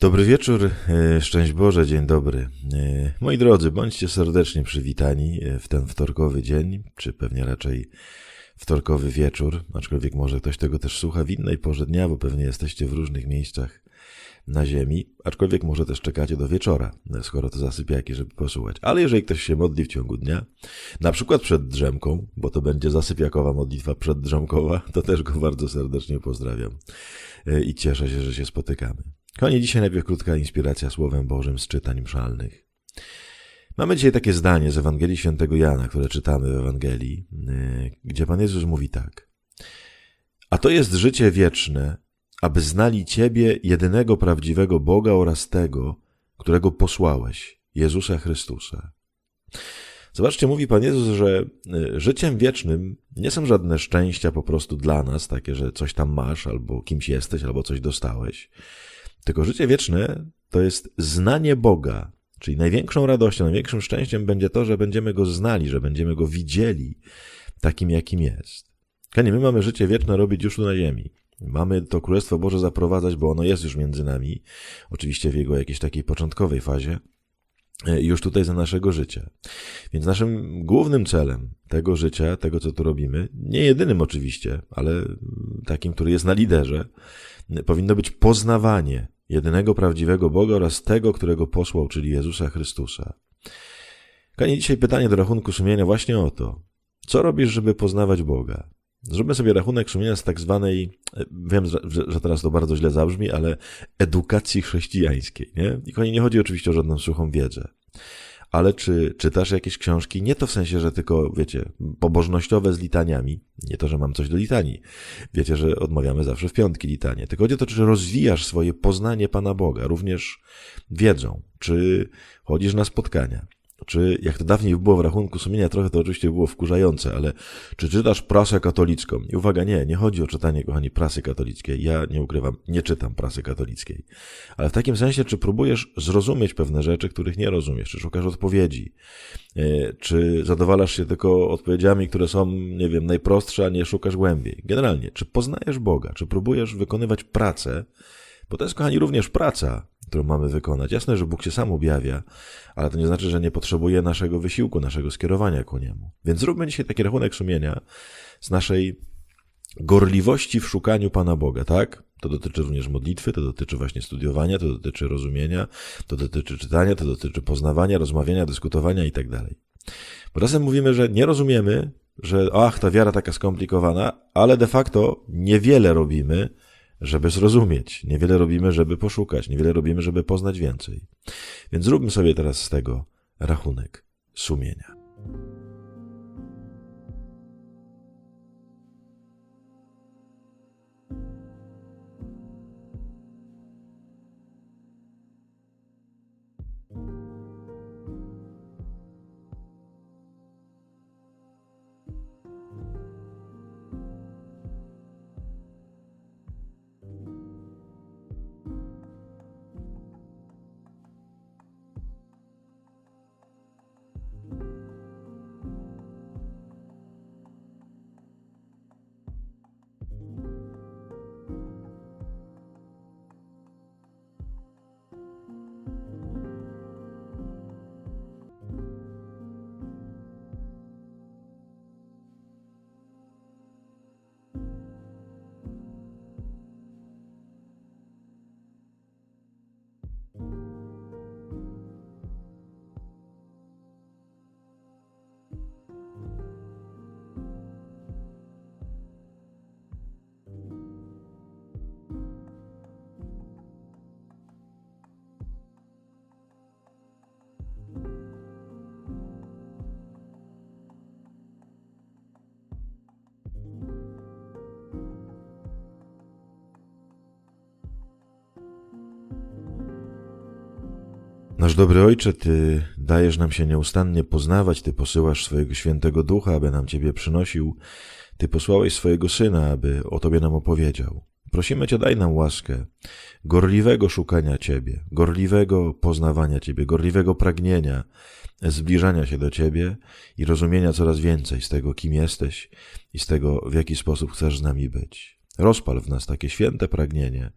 Dobry wieczór, e, szczęść Boże, dzień dobry. E, moi drodzy, bądźcie serdecznie przywitani e, w ten wtorkowy dzień, czy pewnie raczej wtorkowy wieczór, aczkolwiek może ktoś tego też słucha w innej porze dnia, bo pewnie jesteście w różnych miejscach na ziemi, aczkolwiek może też czekacie do wieczora, skoro to zasypiaki, żeby posłuchać. Ale jeżeli ktoś się modli w ciągu dnia, na przykład przed drzemką, bo to będzie zasypiakowa modlitwa przeddrzemkowa, to też go bardzo serdecznie pozdrawiam i cieszę się, że się spotykamy. Konie dzisiaj najpierw krótka inspiracja Słowem Bożym z czytań mszalnych. Mamy dzisiaj takie zdanie z Ewangelii Świętego Jana, które czytamy w Ewangelii, y, gdzie Pan Jezus mówi tak. A to jest życie wieczne, aby znali Ciebie, jedynego prawdziwego Boga oraz tego, którego posłałeś, Jezusa Chrystusa. Zobaczcie, mówi Pan Jezus, że y, życiem wiecznym nie są żadne szczęścia po prostu dla nas, takie, że coś tam masz, albo kimś jesteś, albo coś dostałeś. Tylko życie wieczne to jest znanie Boga, czyli największą radością, największym szczęściem będzie to, że będziemy Go znali, że będziemy Go widzieli takim, jakim jest. Kochani, my mamy życie wieczne robić już tu na ziemi. Mamy to Królestwo Boże zaprowadzać, bo ono jest już między nami, oczywiście w jego jakiejś takiej początkowej fazie, już tutaj za naszego życia. Więc naszym głównym celem tego życia, tego co tu robimy, nie jedynym oczywiście, ale takim, który jest na liderze, powinno być poznawanie jedynego prawdziwego Boga oraz tego, którego posłał, czyli Jezusa Chrystusa. Kanie dzisiaj pytanie do rachunku sumienia właśnie o to. Co robisz, żeby poznawać Boga? Zróbmy sobie rachunek sumienia z tak zwanej, wiem, że teraz to bardzo źle zabrzmi, ale edukacji chrześcijańskiej. Nie? I konie nie chodzi oczywiście o żadną suchą wiedzę ale czy czytasz jakieś książki, nie to w sensie, że tylko, wiecie, pobożnościowe z litaniami, nie to, że mam coś do litanii. Wiecie, że odmawiamy zawsze w piątki litanie. Tylko chodzi o to, czy rozwijasz swoje poznanie Pana Boga, również wiedzą, czy chodzisz na spotkania, czy jak to dawniej było w rachunku sumienia, trochę to oczywiście było wkurzające, ale czy czytasz prasę katolicką? I uwaga, nie, nie chodzi o czytanie, kochani, prasy katolickiej. Ja nie ukrywam, nie czytam prasy katolickiej. Ale w takim sensie, czy próbujesz zrozumieć pewne rzeczy, których nie rozumiesz, czy szukasz odpowiedzi, e, czy zadowalasz się tylko odpowiedziami, które są, nie wiem, najprostsze, a nie szukasz głębiej. Generalnie, czy poznajesz Boga, czy próbujesz wykonywać pracę, bo to jest, kochani, również praca, którą mamy wykonać. Jasne, że Bóg się sam objawia, ale to nie znaczy, że nie potrzebuje naszego wysiłku, naszego skierowania ku Niemu. Więc zróbmy dzisiaj taki rachunek sumienia z naszej gorliwości w szukaniu Pana Boga, tak? To dotyczy również modlitwy, to dotyczy właśnie studiowania, to dotyczy rozumienia, to dotyczy czytania, to dotyczy poznawania, rozmawiania, dyskutowania i tak dalej. Bo mówimy, że nie rozumiemy, że ach, ta wiara taka skomplikowana, ale de facto niewiele robimy, żeby zrozumieć. Niewiele robimy, żeby poszukać, niewiele robimy, żeby poznać więcej. Więc zróbmy sobie teraz z tego rachunek sumienia. Nasz dobry Ojcze, Ty dajesz nam się nieustannie poznawać, Ty posyłasz swojego świętego ducha, aby nam Ciebie przynosił. Ty posłałeś swojego Syna, aby o Tobie nam opowiedział. Prosimy Cię, daj nam łaskę gorliwego szukania Ciebie, gorliwego poznawania Ciebie, gorliwego pragnienia, zbliżania się do Ciebie i rozumienia coraz więcej z tego, kim jesteś i z tego, w jaki sposób chcesz z nami być. Rozpal w nas takie święte pragnienie,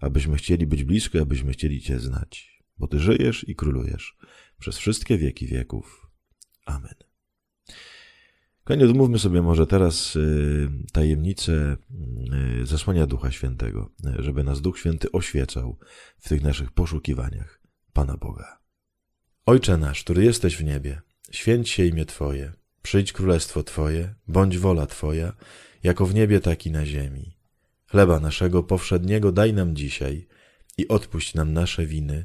abyśmy chcieli być blisko, abyśmy chcieli Cię znać, bo Ty żyjesz i królujesz przez wszystkie wieki wieków. Amen. Kochani, odmówmy sobie może teraz y, tajemnicę y, zesłania Ducha Świętego, żeby nas Duch Święty oświecał w tych naszych poszukiwaniach Pana Boga. Ojcze nasz, który jesteś w niebie, święć się imię Twoje, przyjdź królestwo Twoje, bądź wola Twoja, jako w niebie, tak i na ziemi. Chleba naszego powszedniego daj nam dzisiaj i odpuść nam nasze winy,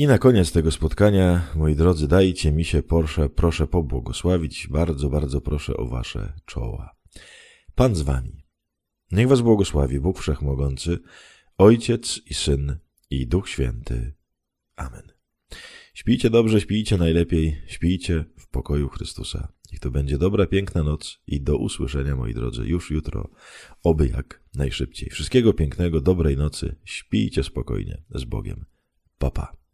I na koniec tego spotkania, moi drodzy, dajcie mi się, proszę, proszę pobłogosławić. Bardzo, bardzo proszę o wasze czoła. Pan z wami. Niech was błogosławi Bóg Wszechmogący, Ojciec i Syn i Duch Święty. Amen. Śpijcie dobrze, śpijcie najlepiej, śpijcie w pokoju Chrystusa. Niech to będzie dobra, piękna noc i do usłyszenia, moi drodzy, już jutro, oby jak najszybciej. Wszystkiego pięknego, dobrej nocy, śpijcie spokojnie z Bogiem. Papa. Pa.